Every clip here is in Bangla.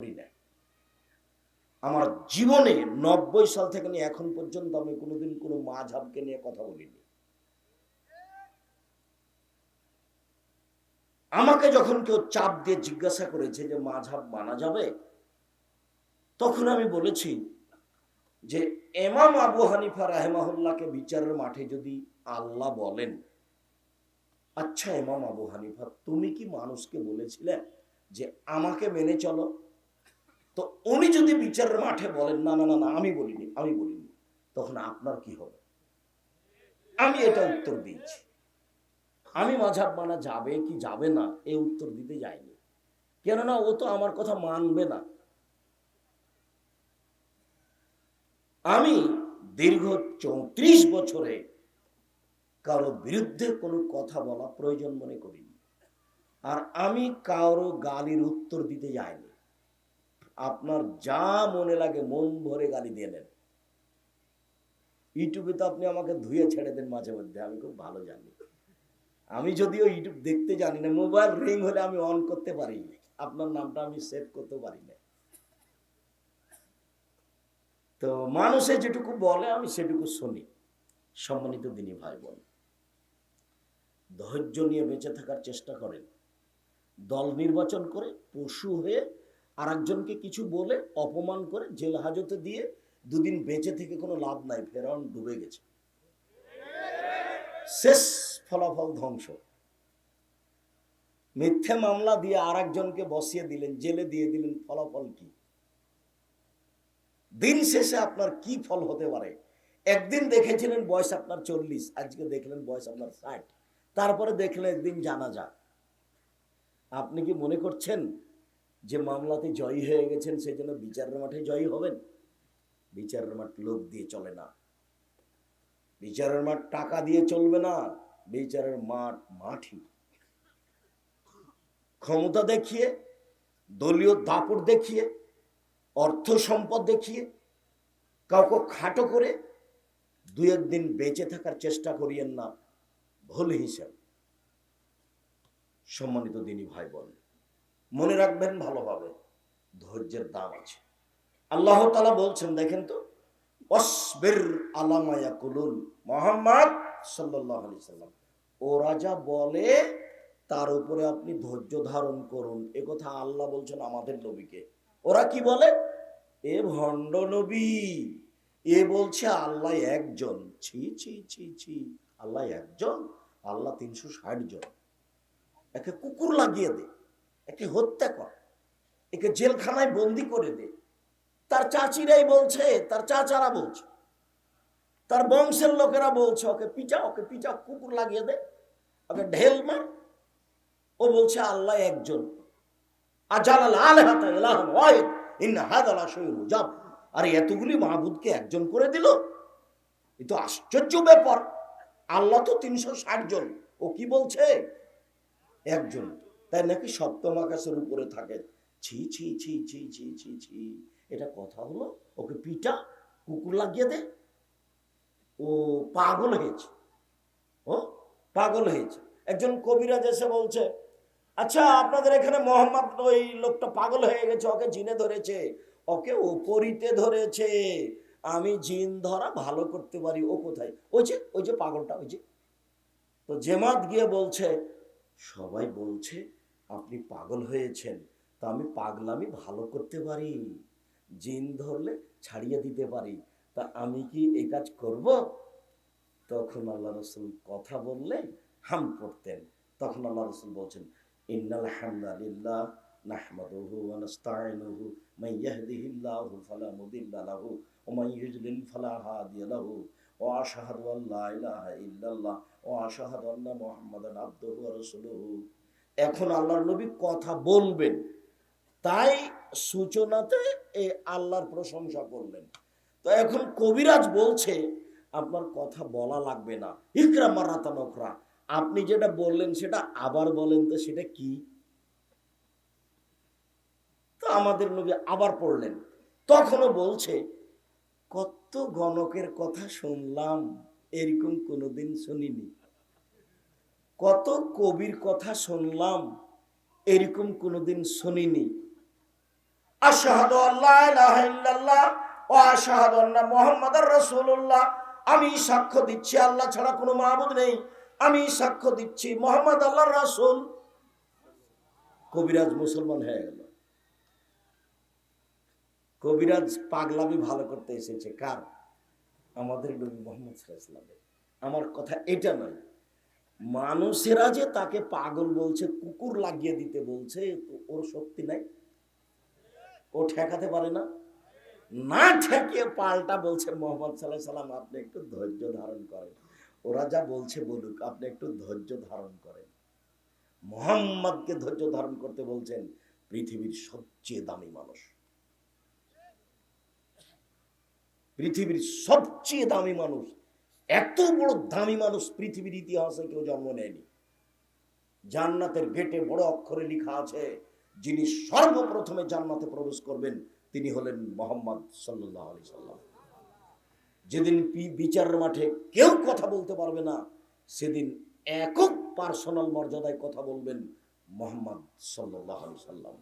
করি না আমার জীবনে নব্বই সাল থেকে নিয়ে এখন পর্যন্ত আমি কোনোদিন কোনো মাঝাবকে নিয়ে কথা বলিনি। আমাকে যখন কেউ চাপ দিয়ে জিজ্ঞাসা করেছে যে মাঝাব মানা যাবে, তখন আমি বলেছি যে এমাম আবু হানিফা রাহেমাহুল্লাহকে বিচারের মাঠে যদি আল্লাহ বলেন আচ্ছা এমাম আবু হানিফা, তুমি কি মানুষকে বলেছিলে যে আমাকে মেনে চলো? তো উনি যদি বিচারের মাঠে বলেন, না না না না, আমি বলিনি আমি বলিনি, তখন আপনার কি হবে? আমি এটা উত্তর দিয়েছি। আমি মাঝাব মানা যাবে কি যাবে না এই উত্তর দিতে যাইনি। কেননা ও তো আমার কথা মানবে না। আমি দীর্ঘ চৌত্রিশ বছরে কারও বিরুদ্ধে কোনো কথা বলা প্রয়োজন মনে করিনি। আর আমি কারও গালির উত্তর দিতে যাইনি। আপনার যা মনে লাগে মন ভরে গালি দিয়ে নেন। ইউটিউবে তো আপনি আমাকে ধুয়ে ছেড়ে দেন মাঝে মধ্যে, আমি খুব ভালো জানি। আমি যদিও ইউটিউব দেখতে জানি না, মোবাইল রিং হলে আমি অন করতে পারি আপনার নামটা আমি সেভ করতে পারি না। তো মানুষে যেটুকু বলে, আমি সেটুকু শুনি। সম্মানিত দিনী ভাই বোন ধৈর্য নিয়ে বেঁচে থাকার চেষ্টা করেন। দল নির্বাচন করে পশু হয়ে আর একজনকে কিছু বলে, অপমান করে জেল হাজতে দিয়ে দুদিন বেঁচে থেকে কোনো লাভ নাই, ফেরাউন ডুবে গেছে। শেষ ফলাফল ধ্বংস। মিথ্যে মামলা দিয়ে আর একজনকে বসিয়ে দিলেন, জেলে দিয়ে দিলেন, ফলাফল কি? দিন শেষে আপনার কি ফল হতে পারে? একদিন দেখেছিলেন বয়স আপনার চল্লিশ, আজকে দেখলেন বয়স আপনার ষাট, তারপরে দেখলেন একদিন জানা যাক। আপনি কি মনে করছেন যে মামলাতে জয়ী হয়ে গেছেন সেই জন্য বিচারের মাঠে জয়ী হবেন। বিচারের মাঠ লোক দিয়ে চলে না। বিচারের মাঠ টাকা দিয়ে চলবে না। বিচারের মাঠ মাঠই। ক্ষমতা দেখিয়ে, দলীয় দাপট দেখিয়ে, অর্থ সম্পদ দেখিয়ে, কাউকে খাটো করে দু একদিন বেঁচে থাকার চেষ্টা করিয়েন না। ভুল হিসাব। সম্মানিত দিনী ভাই বোন মনে রাখবেন ভালোভাবে, ধৈর্যের দাম আছে। আল্লাহ তালা বলছেন, দেখেন তো অসবের আলামায়া কুলুন মোহাম্মদ সাল্লাহ আলি সাল্লাম। ওরা যা বলে, তার উপরে আপনি ধৈর্য ধারণ করুন। এ কথা আল্লাহ বলছেন আমাদের নবীকে। ওরা কি বলে? এ ভণ্ড নবী, এ বলছে আল্লাহ একজন। ছি ছি ছি ছি, আল্লাহ একজন, আল্লাহ তিনশো ষাট জন। একে কুকুর লাগিয়ে দে। একে হত্যা কর। একে জেলখানায় বন্দি করে দে। তার চাচিরাই বলছে, তার চাচারা বলছে, তার বংশের লোকেরা বলছে, ওকে পিচা ওকে পিচা কুকুর লাগিয়ে দে, ওকে ঢেল মার। ও বলছে, আল্লাহ একজন। আর এতগুলি মাহবুদকে একজন করে দিল? এ তো আশ্চর্য ব্যাপার। আল্লাহ তো তিনশো ষাট জন। ও কি বলছে? একজন। তাই নাকি সপ্তম আকাশের উপরে থাকে? ছি ছি ছি ছি ছি ছি ছি। এটা কথা হলো? ওকে পিটা কুকুর লাগিয়ে দে। ও পাগল হয়েছে। ও পাগল হয়েছে। একজন কবিরাজ এসে বলছে আচ্ছা আপনাদের এখানে মোহাম্মদ ওই লোকটা পাগল হয়ে গেছে, ওকে জিনে ধরেছে, ওকে ওপরিতে ধরেছে। আমি জিন ধরা ভালো করতে পারি, ও কোথায়? ওই যে ওই যে পাগলটা, ওই যে। তো জেমাত গিয়ে বলছে, সবাই বলছে আপনি পাগল হয়েছেন, তো আমি পাগলামি ভালো করতে পারি জিন ধরলে ছাড়িয়ে দিতে পারি, তা আমি কি এই কাজ করব? তখন আল্লাহ রসুল কথা বললে হাম করতেন। তখন আল্লাহ রসুল বলছেন, ইন্নাল হামদালিল্লাহ নাহমাদুহু ওয়া নাস্তাইনুহু মান ইয়াহদিহিল্লাহু ফালা মুদিল্লা লাহু ওয়া মান ইউদ্লিল ফালা হাদিয়া লাহু ওয়া আশহাদু আল লা ইলাহা ইল্লাল্লাহ ওয়া আশহাদু আন্না মুহাম্মাদান আবদুহু ওয়া রাসূলুহু। এখন আল্লাহর নবী কথা বলবেন। তাই সূচনাতে এই আল্লাহর প্রশংসা করলেন। তো এখন কবিরাজ বলছে, আপনার কথা বলা লাগবে না। ইকরা মারাতা নকরা আপনি যেটা বললেন, সেটা আবার বলেন তো, সেটা কি? তো আমাদের নবী আবার পড়লেন। তখনও বলছে, কত গণকের কথা শুনলাম, এরকম কোনোদিন শুনিনি। কত কবির কথা শুনলাম, এরকম কোনোদিন শুনিনি। আল্লাহ আমি সাক্ষ্য দিচ্ছি, আল্লাহ ছাড়া কোনো মাবুদ নেই। আমি সাক্ষ্য দিচ্ছি, মোহাম্মদ আল্লাহর রাসূল। কবিরাজ মুসলমান হয়ে গেল। কবিরাজ পাগলামি ভালো করতে এসেছে। কার? আমাদের নবী মোহাম্মদ আমার কথা এটা নয়। মানুষেরা যে তাকে পাগল বলছে, কুকুর লাগিয়ে দিতে বলছে ওর শক্তি নাই। ও ঠেকাতে পারে না। না ঠেকিয়ে পাল্টা বলছে মোহাম্মদ সাল্লাহ সাল্লাম, আপনি একটু ধৈর্য ধারণ করেন। ওরা যা বলছে বলুক, আপনি একটু ধৈর্য ধারণ করেন। মোহাম্মদকে ধৈর্য ধারণ করতে বলছেন পৃথিবীর সবচেয়ে দামি মানুষ। পৃথিবীর সবচেয়ে দামি মানুষ এত বড় দামি মানুষ পৃথিবীর ইতিহাসে কেউ জন্ম নেয়নি। জান্নাতের গেটে বড় অক্ষরে লেখা আছে, যিনি সর্বপ্রথমে জান্নাতে প্রবেশ করবেন, তিনি হলেন মোহাম্মদ সাল্লাহ আলি সাল্লাম। যেদিন বিচারের মাঠে কেউ কথা বলতে পারবে না, সেদিন একক পার্সোনাল মর্যাদায় কথা বলবেন মোহাম্মদ সাল্লাহ আলি সাল্লাম।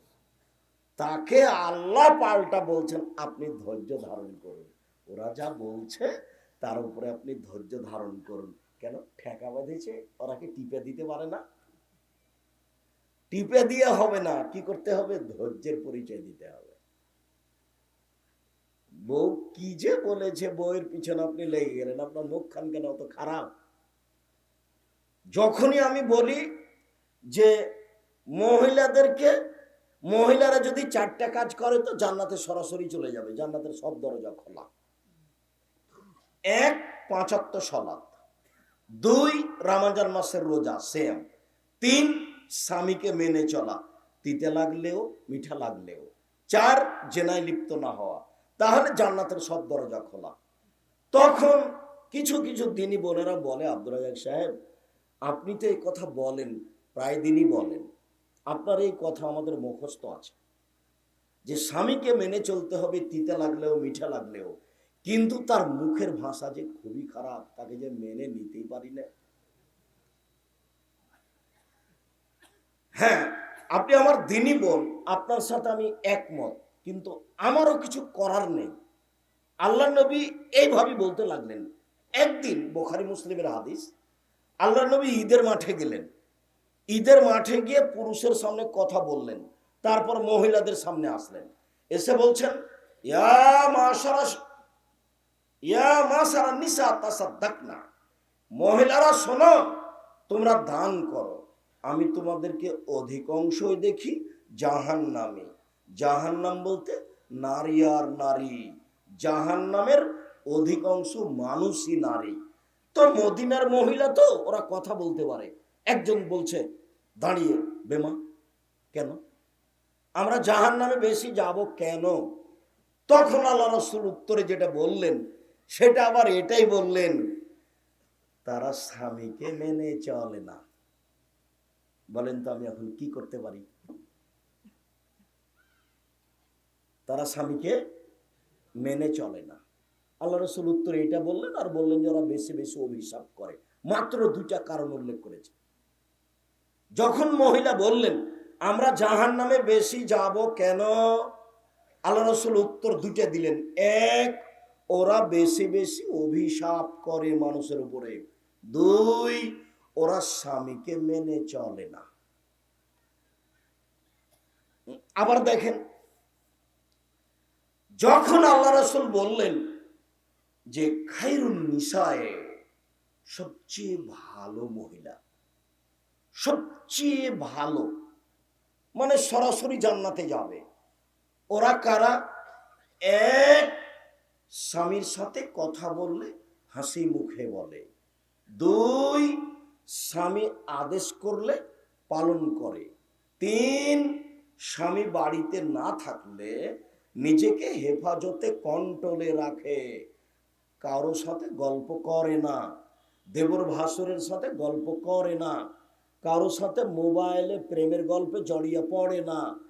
তাকে আল্লাহ পাল্টা বলছেন, আপনি ধৈর্য ধারণ করুন। ওরা যা বলছে তার উপরে আপনি ধৈর্য ধারণ করুন। কেন? ঠেকা বাঁধেছে, ওরা কি টিপে দিতে পারে না? টিপে দিয়ে হবে না, কি করতে হবে? ধৈর্যের পরিচয় দিতে হবে। বউ কি যে বলেছে, বউয়ের পিছনে আপনি লেগে গেলেন, আপনার মুখখান কেন অত খারাপ? যখনই আমি বলি যে মহিলাদেরকে, মহিলারা যদি চারটা কাজ করে, তো জান্নাতে সরাসরি চলে যাবে, জান্নাতের সব দরজা খোলা। এক পাঁচাত্তর সলাৎ। দুই, রামাজান মাসের রোজা সেম তিন, স্বামীকে মেনে চলা, তিতে লাগলেও, মিঠা লাগলেও। চার, জেনায় লিপ্ত না হওয়া, তাহলে জান্নাতের সব দরজা খোলা। তখন কিছু কিছু দিনই বোনেরা বলে আব্দুল রাজাক সাহেব, আপনি তো এই কথা বলেন, প্রায় দিনই বলেন। আপনার এই কথা আমাদের মুখস্থ আছে। যে স্বামীকে মেনে চলতে হবে, তিতে লাগলেও, মিঠা লাগলেও কিন্তু তার মুখের ভাষা যে খুবই খারাপ, তাকে যে মেনে নিতেই পারি না। হ্যাঁ আপনি আমার দিনই বোন, আপনার সাথে আমি একমত, কিন্তু আমারও কিছু করার নেই। আল্লাহ নবী এইভাবে বলতে লাগলেন, একদিন বোখারি মুসলিমের হাদিস আল্লাহ নবী ঈদের মাঠে গেলেন। ঈদের মাঠে গিয়ে পুরুষের সামনে কথা বললেন, তারপর মহিলাদের সামনে আসলেন। এসে বলছেন, ইয়া মাশারা ইয়া মহিলারা শোনো, তোমরা দান করো। আমি তোমাদেরকে অধিকাংশই দেখি জাহান নামে জাহান নাম বলতে নারী আর নারী। জাহান নামের অধিকাংশ মানুষই নারী। তো মদিনার মহিলা তো, ওরা কথা বলতে পারে। একজন বলছে, দাঁড়িয়ে, বেমা, কেন? আমরা জাহান নামে বেশি যাব কেন? তখন আল্লাহ রসুল উত্তরে যেটা বললেন সেটা আবার এটাই বললেন, তারা স্বামীকে মেনে চলে না। বলেন তো আমি এখন কি করতে পারি? তারা স্বামীকে মেনে চলে না। আল্লাহ রসুল উত্তর এটা বললেন আর বললেন যে ওরা বেশি বেশি অভিশাপ করে। মাত্র দুটা কারণ উল্লেখ করেছে। যখন মহিলা বললেন, আমরা জাহান নামে বেশি যাব কেন? আল্লাহ রসুল উত্তর দুইটা দিলেন। এক ওরা বেশি বেশি অভিশাপ করে মানুষের উপরে। দুই, ওরা স্বামীকে মেনে চলে না। আবার দেখেন, যখন আল্লাহ রসুল বললেন যে খাইরুল নিসায়ে, সবচেয়ে ভালো মহিলা, সবচেয়ে ভালো মানে সরাসরি জান্নাতে যাবে, ওরা কারা? এক স্বামীর সাথে কথা বললে হাসি মুখে বলে। দুই, স্বামী আদেশ করলে পালন করে। তিন, স্বামী বাড়িতে না থাকলে নিজেকে হেফাজতে কন্ট্রোলে রাখে। কারও সাথে গল্প করে না। দেবর ভাসুরের সাথে গল্প করে না। কারও সাথে মোবাইলে প্রেমের গল্পে জড়িয়ে পড়ে না।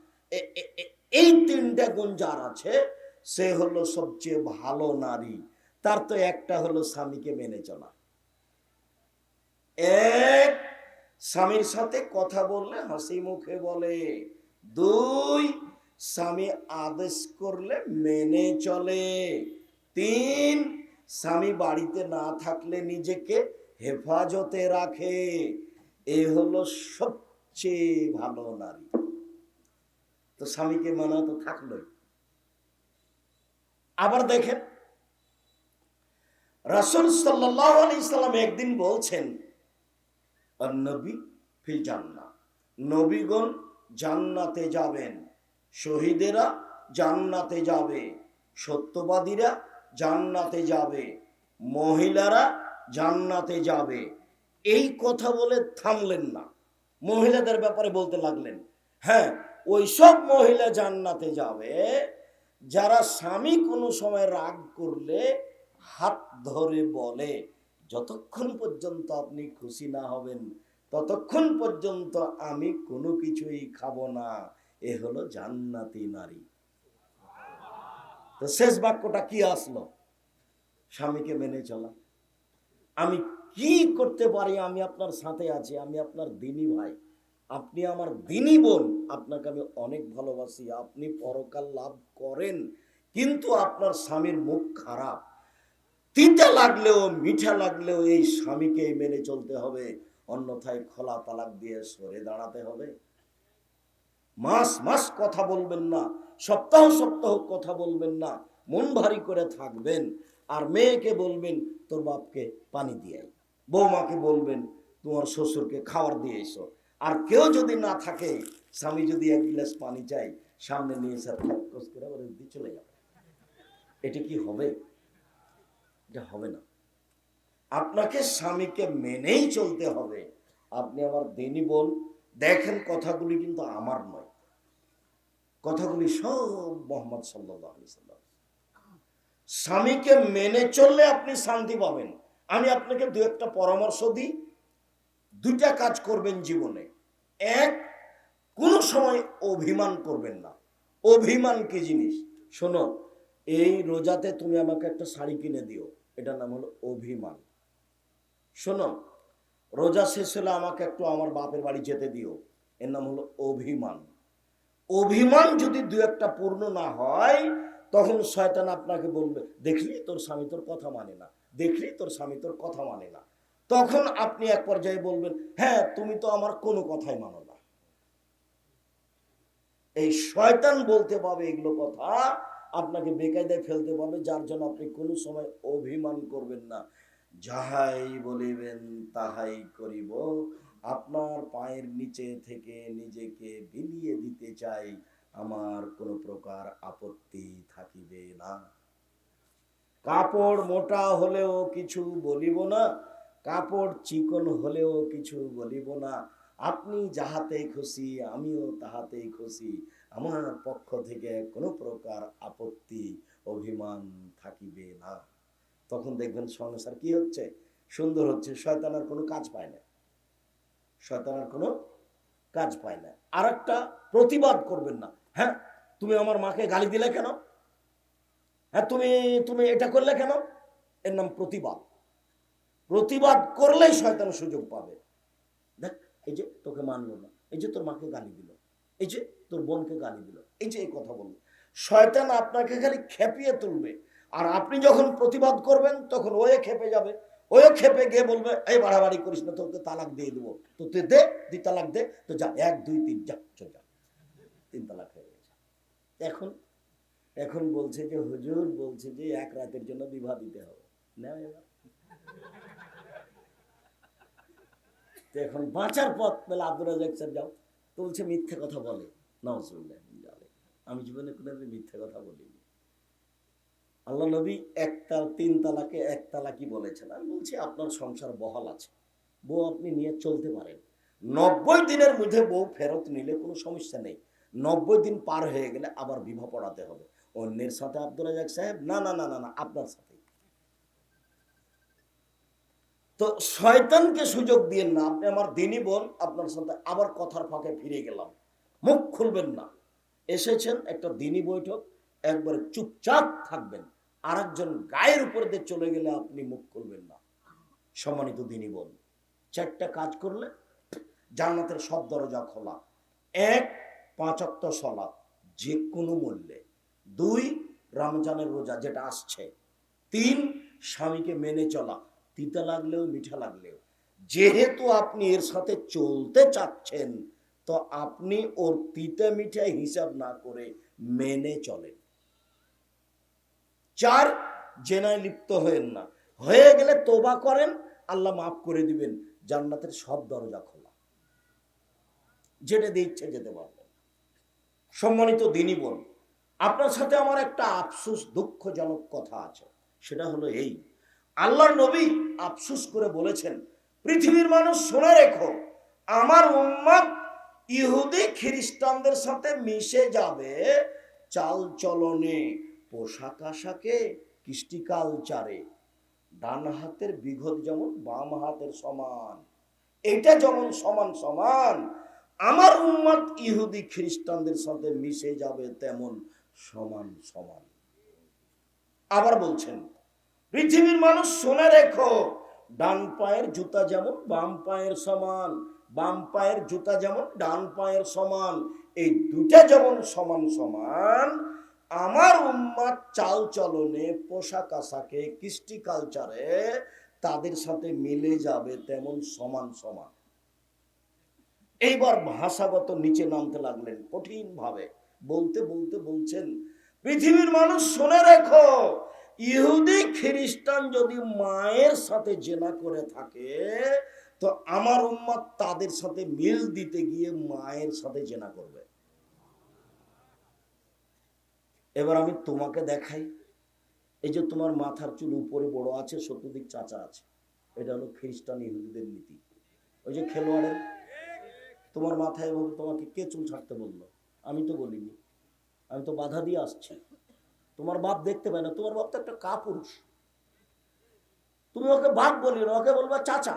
এই তিনটা গুণ যার আছে সে হলো সবচেয়ে ভালো নারী। তার তো একটা হলো স্বামীকে মেনে চলা। এক, স্বামীর সাথে কথা বললে হাসি মুখে বলে। দুই, স্বামী আদেশ করলে মেনে চলে। তিন, স্বামী বাড়িতে না থাকলে নিজেকে হেফাজতে রাখে। এ হলো সবচেয়ে ভালো নারী। তো স্বামীকে মানা তো থাকলোই। আবার দেখেন। রাসুল সাল্লাহ আলি সাল্লাম একদিন বলছেন নবী জান্না নবীগণ জান্নাতে যাবেন, শহীদেরা জান্নাতে যাবে, সত্যবাদীরা জান্নাতে যাবে, মহিলারা জান্নাতে যাবে। এই কথা বলে থামলেন না। মহিলাদের ব্যাপারে বলতে লাগলেন হ্যাঁ ওই সব মহিলা জান্নাতে যাবে যারা স্বামী কোনো সময় রাগ করলে হাত ধরে বলে, যতক্ষণ পর্যন্ত আপনি খুশি না হবেন, ততক্ষণ পর্যন্ত আমি কোনো কিছুই খাব না। এ হলো জান্নাতি নারী। তো শেষ বাক্যটা কি আসলো? স্বামীকে মেনে চলা। আমি কি করতে পারি? আমি আপনার সাথে আছি, আমি আপনার দিনী ভাই। আপনি আমার দিনী বোন। আপনাকে আমি অনেক ভালোবাসি। আপনি পরকাল লাভ করেন, কিন্তু আপনার স্বামীর মুখ খারাপ। তিতা লাগলেও, মিঠা লাগলেও এই স্বামীকে মেনে চলতে হবে। অন্যথায় খোলা তালাক দিয়ে সরে দাঁড়াতে হবে। মাস মাস কথা বলবেন না, সপ্তাহ সপ্তাহ কথা বলবেন না, মন ভারী করে থাকবেন। আর মেয়েকে বলবেন, তোর বাপকে পানি দিয়ে। বৌমাকে বলবেন, তোমার শ্বশুরকে খাওয়ার দিয়ে এসো। আর কেউ যদি না থাকে, স্বামী যদি এক গ্লাস পানি চাই সামনে নিয়ে এসে ফকস করে আবার দিয়ে চলে যাবে। এটা কি হবে? এটা হবে না। আপনাকে স্বামীকে মেনেই চলতে হবে। আপনি আমার দিনী বোন, দেখেন কথাগুলি কিন্তু আমার নয়। কথাগুলি সব মোহাম্মদ সাল্লাহ সাল্লাম। স্বামীকে মেনে চললে আপনি শান্তি পাবেন। আমি আপনাকে দু একটা পরামর্শ দিই। দুইটা কাজ করবেন জীবনে। এক, কোনো সময় অভিমান করবেন না। অভিমান কি জিনিস? শোনো, এই রোজাতে তুমি আমাকে একটা শাড়ি কিনে দিও। এটার নাম হলো অভিমান। শোনো, রোজা শেষ হলে আমাকে একটু আমার বাপের বাড়ি যেতে দিও। এর নাম হলো অভিমান। অভিমান যদি দু একটা পূর্ণ না হয়, তখন শয়তান আপনাকে বলবে, দেখলি তোর স্বামী তোর কথা মানে না। দেখলি তোর স্বামী তোর কথা মানে না। তখন আপনি এক পর্যায়ে বলবেন হ্যাঁ তুমি তো আমার কোনো কথাই মানো না। এই শয়তান বলতে পাবে এগুলো কথা, আপনাকে বেকায়দায় ফেলতে পারবে, যার জন্য আপনি কোনো সময় অভিমান করবেন না। যাহাই বলিবেন তাহাই করিব। আপনার পায়ের নিচে থেকে নিজেকে বিলিয়ে দিতে চাই, আমার কোনো প্রকার আপত্তি থাকিবে না। কাপড় মোটা হলেও কিছু বলিব না কাপড় চিকন হলেও কিছু বলিব না। আপনি যাহাতে খুশি, আমিও তাহাতেই খুশি। আমার পক্ষ থেকে কোনো প্রকার আপত্তি, অভিমান থাকিবে না। তখন দেখবেন সংসার কি হচ্ছে? সুন্দর হচ্ছে, শয়তানার কোনো কাজ পায় না। শয়তানার কোনো কাজ পায় না। আর একটা প্রতিবাদ করবেন না। হ্যাঁ তুমি আমার মাকে গালি দিলে কেন? হ্যাঁ তুমি তুমি এটা করলে কেন? এর নাম প্রতিবাদ। প্রতিবাদ করলেই শয়তান সুযোগ পাবে। দেখ, এই যে তোকে মানলো না, এই যে তোর মাকে গালি দিল, এই যে তোর বোনকে গালি দিল, এই যে এই কথা বলল। শয়তান আপনাকে খালি খেপিয়ে তুলবে। আর আপনি যখন প্রতিবাদ করবেন, তখন ওয়ে খেপে যাবে। ওয়ে খেপে গিয়ে বলবে, এই বাড়াবাড়ি করিস না, তোকে তালাক দিয়ে দেবো। তো তুই দে দুই তালাক দে, তো যা, এক, দুই, তিন, যা চল যা। তিন তালাক হয়ে গেছে। এখন এখন বলছে যে, হুজুর, বলছে যে, এক রাতের জন্য বিবাহ দিতে হবে। এবার। তো এখন বাঁচার পথ বলে আব্দুল রাজাক স্যার যাও। তো বলছে, মিথ্যে কথা বলে। নজরুল্লাহ আমি জীবনে কোনো মিথ্যে কথা বলিনি। আল্লাহ নবী একটা তিন তালাকে এক তালাকি বলেছেন? আমি বলছি, আপনার সংসার বহাল আছে। বউ আপনি নিয়ে চলতে পারেন। নব্বই দিনের মধ্যে বউ ফেরত নিলে কোনো সমস্যা নেই। নব্বই দিন পার হয়ে গেলে আবার বিবাহ পড়াতে হবে। অন্যের সাথে আব্দুল রাজাক সাহেব, না না না না না, আপনার সাথে। তো শয়তানকে সুযোগ দিয়েন না। আপনি আমার দিনই বোন আপনার সাথে আবার কথার ফাঁকে ফিরে গেলাম। মুখ খুলবেন না। এসেছেন একটা দিনই বৈঠক, একবার চুপচাপ থাকবেন। আর একজন গায়ের উপর দিয়ে চলে গেলে আপনি মুখ খুলবেন না। সম্মানিত দিনই বোন চারটা কাজ করলে জান্নাতের সব দরজা খোলা। এক পাঁচাত্ত সলাপ যে কোনো মূল্যে। দুই, রমজানের রোজা যেটা আসছে। তিন, স্বামীকে মেনে চলা। তিতা লাগলেও, মিঠা লাগলেও। যেহেতু আপনি এর সাথে চলতে চাচ্ছেন, তো আপনি ওর তিতা মিঠা হিসাব না করে মেনে চলেন। চার জেনায় লিপ্ত হয়েন না। হয়ে গেলে তোবা করেন, আল্লাহ মাফ করে দিবেন, জান্নাতের সব দরজা খোলা। যেটা দিয়ে ইচ্ছে যেতে পারবেন। সম্মানিত দিনী বোন, আপনার সাথে আমার একটা আফসুস দুঃখজনক কথা আছে। সেটা হলো এই আল্লাহর নবী আফসুস করে বলেছেন, পৃথিবীর মানুষ শুনে রেখো, আমার উম্মত ইহুদি খ্রিস্টানদের সাথে মিশে যাবে চাল চলনে, পোশাক আশাকে, কৃষ্টি কালচারে। ডান হাতের বিঘত যেমন, বাম হাতের সমান। এটা যেমন সমান সমান, আমার উম্মত ইহুদি খ্রিস্টানদের সাথে মিশে যাবে তেমন সমান সমান। আবার বলছেন পৃথিবীর মানুষ শুনে রেখো, ডান পায়ের জুতা যেমন বাম পায়ের সমান, বাম পায়ের জুতা যেমন ডান পায়ের সমান, এই দুটা যেমন সমান সমান, আমার উম্মাদ চাল চলনে পোশাক আশাকে, কৃষ্টি কালচারে তাদের সাথে মিলে যাবে তেমন সমান সমান। এইবার ভাষাগত নিচে নামতে লাগলেন কঠিন ভাবে বলতে বলতে বলছেন, পৃথিবীর মানুষ শুনে রেখো ইহুদি খ্রিস্টান যদি মায়ের সাথে জেনা করে থাকে, তো আমার উম্মাদ তাদের সাথে মিল দিতে গিয়ে মায়ের সাথে জেনা করবে। এবার আমি তোমাকে দেখাই, এই যে তোমার মাথার চুল উপরে বড় আছে চতুর্দিক চাচা আছে, এটা হলো খ্রিস্টান ইহুদিদের নীতি। ওই যে খেলোয়াড়ের, তোমার মাথায় এভাবে তোমাকে কে চুল ছাড়তে বলল? আমি তো বলিনি, আমি তো বাধা দিয়ে আসছি। তোমার বাপ দেখতে পায় না, তোমার বাপ তো একটা কাপুরুষ। তুমি ওকে বাপ বলি না, ওকে বলবা চাচা।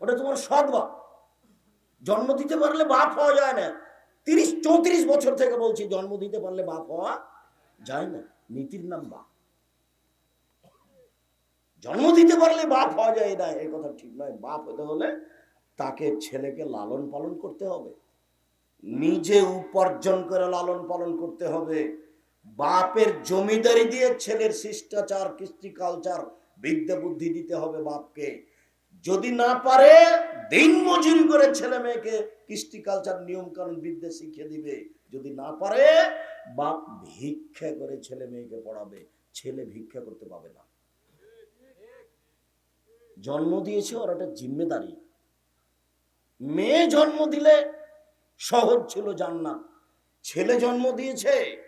ওটা তোমার সৎ বাপ। জন্ম দিতে পারলে বাপ হওয়া যায় না। তিরিশ, চৌত্রিশ বছর থেকে বলছি, জন্ম দিতে পারলে বাপ হওয়া যায় না। নীতির নাম বাপ জন্ম দিতে পারলে বাপ হওয়া যায় না, এই কথা ঠিক নয়। বাপ হতে হলে তাকে ছেলেকে লালন পালন করতে হবে। নিজে উপার্জন করে লালন পালন করতে হবে। বাপের জমিদারি দিয়ে ছেলের শিষ্টাচার, কৃষ্টি কালচার বিদ্যা বুদ্ধি দিতে হবে বাপকে। যদি না পারে, দিন মজুরি করে ছেলে মেয়েকে কৃষ্টি কালচার নিয়ম কানুন, বিদ্যা শিখিয়ে দিবে। যদি না পারে, বাপ ভিক্ষা করে ছেলে মেয়েকে পড়াবে। ছেলে ভিক্ষা করতে পাবে না। জন্ম দিয়েছে ওর একটা জিম্মেদারি। মেয়ে জন্ম দিলে সহজ ছিল জান্নাত। ছেলে জন্ম দিয়েছে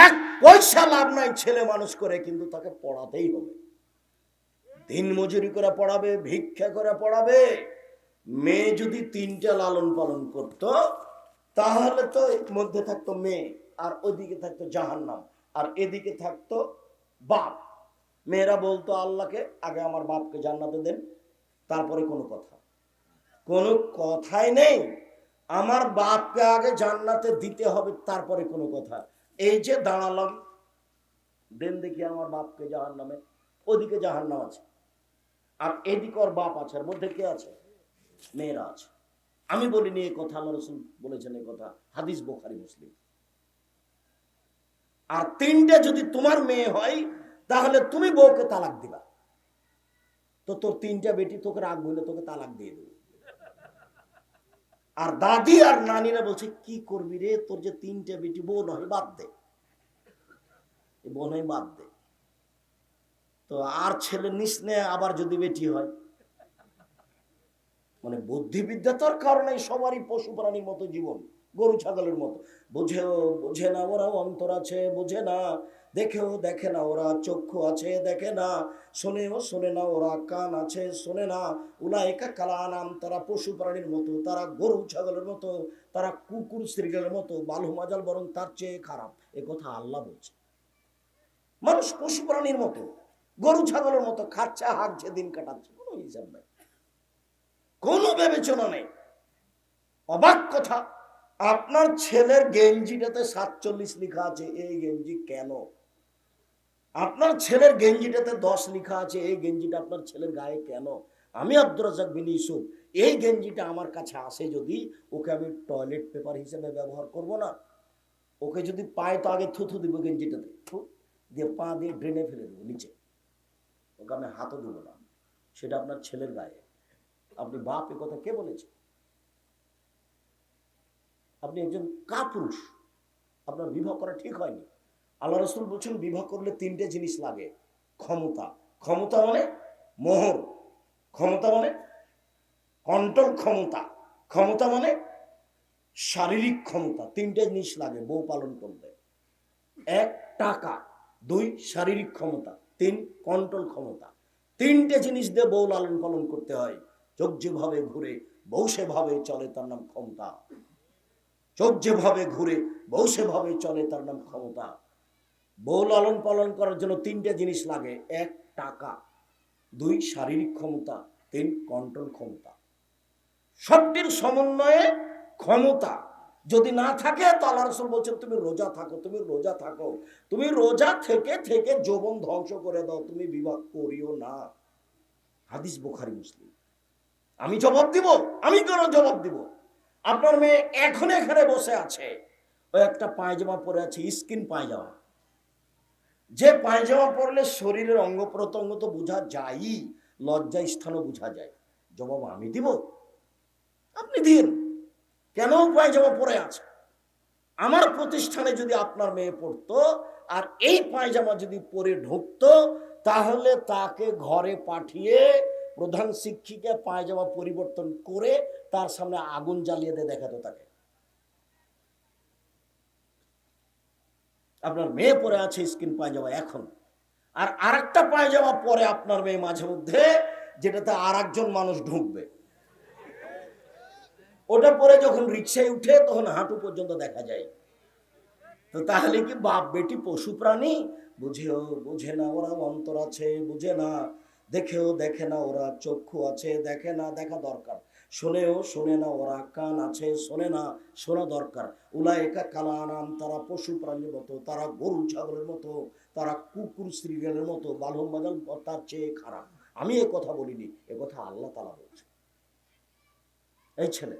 এক পয়সা লাভ নাই ছেলে মানুষ করে, কিন্তু তাকে পড়াতেই হবে। দিন মজুরি করে পড়াবে, ভিক্ষা করে পড়াবে। মেয়ে যদি তিনটা লালন পালন করত, তাহলে তো মধ্যে থাকতো মেয়ে, আর ওইদিকে থাকতো জাহান্নাম, আর এদিকে থাকতো বাপ। মেয়েরা বলতো, আল্লাহকে আগে আমার বাপকে জান্নাতে দেন, তারপরে কোনো কথা। কোনো কথাই নেই। আমার বাপকে আগে জান্নাতে দিতে হবে, তারপরে কোনো কথা। এই যে দাঁড়ালাম দেন দেখি আমার বাপকে জাহান নামে ওদিকে জাহান নাম আছে। আর এদিকে ওর বাপ আছে, এর মধ্যে কে আছে? মেয়েরা আছে। আমি বলিনি এই কথা, আল্লাহ রসুল বলেছেন এই কথা, হাদিস বোখারি, মুসলিম। আর তিনটে যদি তোমার মেয়ে হয়, তাহলে তুমি বউকে তালাক দিবা। তো তোর তিনটা বেটি, তোকে রাগ বলে তোকে তালাক দিয়ে দেবে। আর দাদি আর নানিরা বলছে, কি করবি রে? তোর যে তিনটা বেটি, বোন হয়, বাদ দে। বোন হয়, বাদ দে। তো আর ছেলে নিস নে, আবার যদি বেটি হয়। মানে বুদ্ধিবিদ্যা তোর কারণে সবারই পশু প্রাণীর মতো জীবন। গরু ছাগলের মতো। বুঝেও, বোঝে না ওরাও অন্তর আছে, বোঝে না। দেখেও দেখে না ওরা চক্ষু আছে, দেখে না। শোনেও শোনে না ওরা কান আছে, শোনে না। উলায়কা কালা নাম তারা পশু প্রাণীর মতো, তারা গরু ছাগলের মতো, তারা কুকুর শ্রীগেলের মতো, বালু মাজাল বরং তার চেয়ে খারাপ। এ কথা আল্লাহ বলছে। মানুষ পশু প্রাণীর মতো, গরু ছাগলের মতো খাচ্ছে, হাঁকছে, দিন কাটাচ্ছে, কোনো হিসাব নাই। কোনো বিবেচনা নেই। অবাক কথা। আপনার ছেলের গেঞ্জিটাতে সাতচল্লিশ লেখা আছে, এই গেঞ্জি কেন? আপনার ছেলের গেঞ্জিটাতে দশ লেখা আছে, এই গেঞ্জিটা আপনার ছেলের গায়ে কেন? আমি আব্দুর রাজাক বিন ইউসুফ, এই গেঞ্জিটা আমার কাছে আসে যদি ওকে আমি টয়লেট পেপার হিসেবে ব্যবহার করব না। ওকে যদি পায় তো আগে থুথু দিব গেঞ্জিটাতে দিয়ে পা দিয়ে ড্রেনে ফেলে দেবো নিচে। ওকে আমি হাতও দেবো না, সেটা আপনার ছেলের গায়ে। আপনি বাপ, এ কথা কে বলেছে? আপনি একজন কাপুরুষ। আপনার বিবাহ করা ঠিক হয়নি। আল্লাহ রসুল বলছেন, বিবাহ করলে তিনটে জিনিস লাগে। ক্ষমতা। ক্ষমতা মানে মোহর। ক্ষমতা মানে কন্ট্রোল ক্ষমতা। ক্ষমতা মানে শারীরিক ক্ষমতা। তিনটে জিনিস লাগে, বউ পালন করতে এক, টাকা। দুই, শারীরিক ক্ষমতা। তিন, কন্ট্রোল ক্ষমতা। তিনটে জিনিস দিয়ে বউ লালন পালন করতে হয়। চোখ যেভাবে ঘুরে, বউ সেভাবে চলে, তার নাম ক্ষমতা। চোখ যেভাবে ঘুরে, বউ সেভাবে চলে, তার নাম ক্ষমতা। বউ লালন পালন করার জন্য তিনটে জিনিস লাগে। এক, টাকা। দুই, শারীরিক ক্ষমতা। তিন, কন্ট্রোল ক্ষমতা। সবটির সমন্বয়ে ক্ষমতা। যদি না থাকে, তো আল্লাহ রসুল বলছেন, তুমি রোজা থাকো, তুমি রোজা থাকো। তুমি রোজা থেকে থেকে যৌবন ধ্বংস করে দাও। তুমি বিবাহ করিও না। হাদিস বোখারি, মুসলিম। আমি জবাব দিব? আমি কেন জবাব দিব? আপনার মেয়ে এখন এখানে বসে আছে। ও একটা পায়জামা পরে আছে, স্কিন পায়জামা। যে পায়জামা পরলে শরীরের অঙ্গ প্রত্যঙ্গ তো বোঝা যায়ই, লজ্জা স্থানও বোঝা যায়। জবাব আমি দিব? আপনি দিন। কেন পায়জামা পরে আছে? আমার প্রতিষ্ঠানে যদি আপনার মেয়ে পড়তো আর এই পায়জামা যদি পরে ঢুকতো, তাহলে তাকে ঘরে পাঠিয়ে প্রধান শিক্ষিকা পায়জামা পরিবর্তন করে তার সামনে আগুন জ্বালিয়ে দিয়ে দেখাতো তাকে। আপনার মেয়ে পরে আছে স্কিন পায়জামা এখন। আর আরেকটা পায়জামা পরে আপনার মেয়ে মাঝে মধ্যে যেটাতে আর মানুষ ঢুকবে। ওটা পরে যখন রিক্সায় উঠে তখন হাঁটু পর্যন্ত দেখা যায়। তো তাহলে কি বাপ বেটি পশু প্রাণী? বুঝেও, বুঝে না ওরা অন্তর আছে, বুঝে না। দেখেও দেখে না ওরা, চক্ষু আছে, দেখে না দেখা দরকার। শোনেও শোনে না ওরা, কান আছে, শোনে না শোনা দরকার। উলা একা কালা নাম তারা পশু প্রাণীর মতো, তারা গরু ছাগলের মতো, তারা কুকুর শ্রীগেলের মতো বালম বাজাল তার চেয়ে খারাপ। আমি এ কথা বলিনি, এ কথা আল্লাহ তালা বলছে এই ছেলে,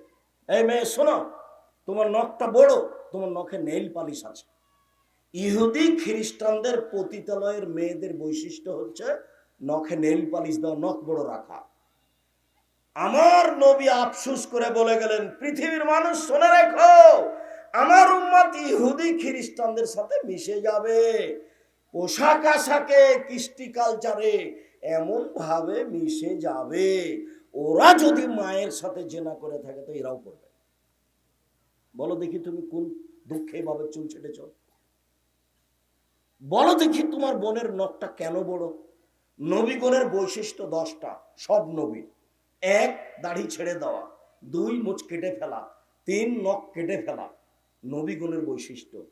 এই মেয়ে, শোনো, তোমার নখটা বড়, তোমার নখে নেইল পালিশ আছে। ইহুদি খ্রিস্টানদের পতিতালয়ের মেয়েদের বৈশিষ্ট্য হচ্ছে নখে নেইল পালিশ দেওয়া নখ বড় রাখা। আমার নবী আফসুস করে বলে গেলেন, পৃথিবীর মানুষ শুনে রেখো, আমার উম্মত ইহুদি খ্রিস্টানদের সাথে মিশে যাবে। পোশাক আশাকে, কৃষ্টি কালচারে এমন ভাবে মিশে যাবে। ওরা যদি মায়ের সাথে জেনা করে থাকে, তো এরাও করবে। বলো দেখি তুমি কোন দুঃখে ভাবে চুল ছেটেছ। বলো দেখি তোমার বোনের নখটা কেন বড়? নবীগণের বৈশিষ্ট্য দশটা, সব নবীর এক, দাড়ি ছেড়ে দেওয়া। দুই, মুচ কেটে ফেলা। তিন, নখ কেটে ফেলা। নবীগণের বৈশিষ্ট্য।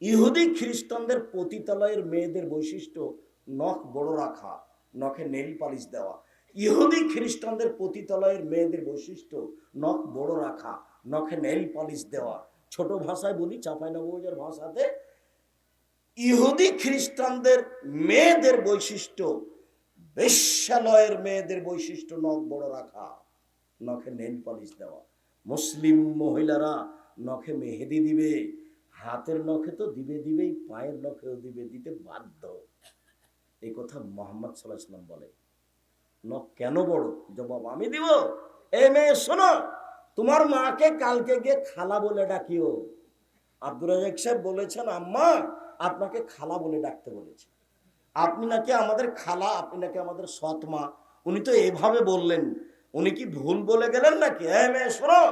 ইহুদি খ্রিস্টানদের পতিতালয়ের মেয়েদের বৈশিষ্ট্য, নখ বড় রাখা, নখে নেল পালিশ দেওয়া। ইহুদি খ্রিস্টানদের পতিতালয়ের মেয়েদের বৈশিষ্ট্য, নখ বড় রাখা, নখে নেল পালিশ দেওয়া। ছোট ভাষায় বলি চাঁপাইনবাবুজার ভাষাতে ইহুদি খ্রিস্টানদের মেয়েদের বৈশিষ্ট্য বেশ্যালয়ের মেয়েদের বৈশিষ্ট্য, নখ বড় রাখা, নখে নেল পালিশ দেওয়া। মুসলিম মহিলারা নখে মেহেদি দিবে, হাতের নখে তো দিবে দিবেই, পায়ের নখেও দিবে, দিতে বাধ্য। এই কথা মোহাম্মদ সাল্লাহ সাল্লাম বলে। নখ কেন বড়? জবাব, আমি দিব। এ মেয়ে, শোনো, তোমার মাকে কালকে গিয়ে খালা বলে ডাকিও। আব্দুর রাজাক সাহেব বলেছেন, আম্মা আপনাকে খালা বলে ডাকতে বলেছে। আপনি নাকি আমাদের খালা, আপনি নাকি আমাদের সৎ মা উনি তো এভাবে বললেন। উনি কি ভুল বলে গেলেন নাকি? হ্যাঁ মেয়ে, শোনো,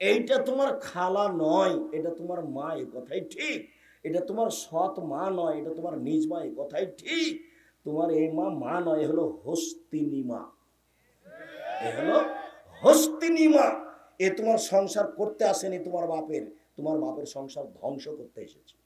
এইটা তোমার খালা নয়, এটা তোমার মা, এ কথাই ঠিক। এটা তোমার সৎ মা নয়, এটা তোমার নিজ মা, এ কথাই ঠিক। তোমার এই মা মা নয় হলো হস্তিনী মা। এ হলো হস্তিনী মা। এ তোমার সংসার করতে আসেনি তোমার বাপের। তোমার বাপের সংসার ধ্বংস করতে এসেছে।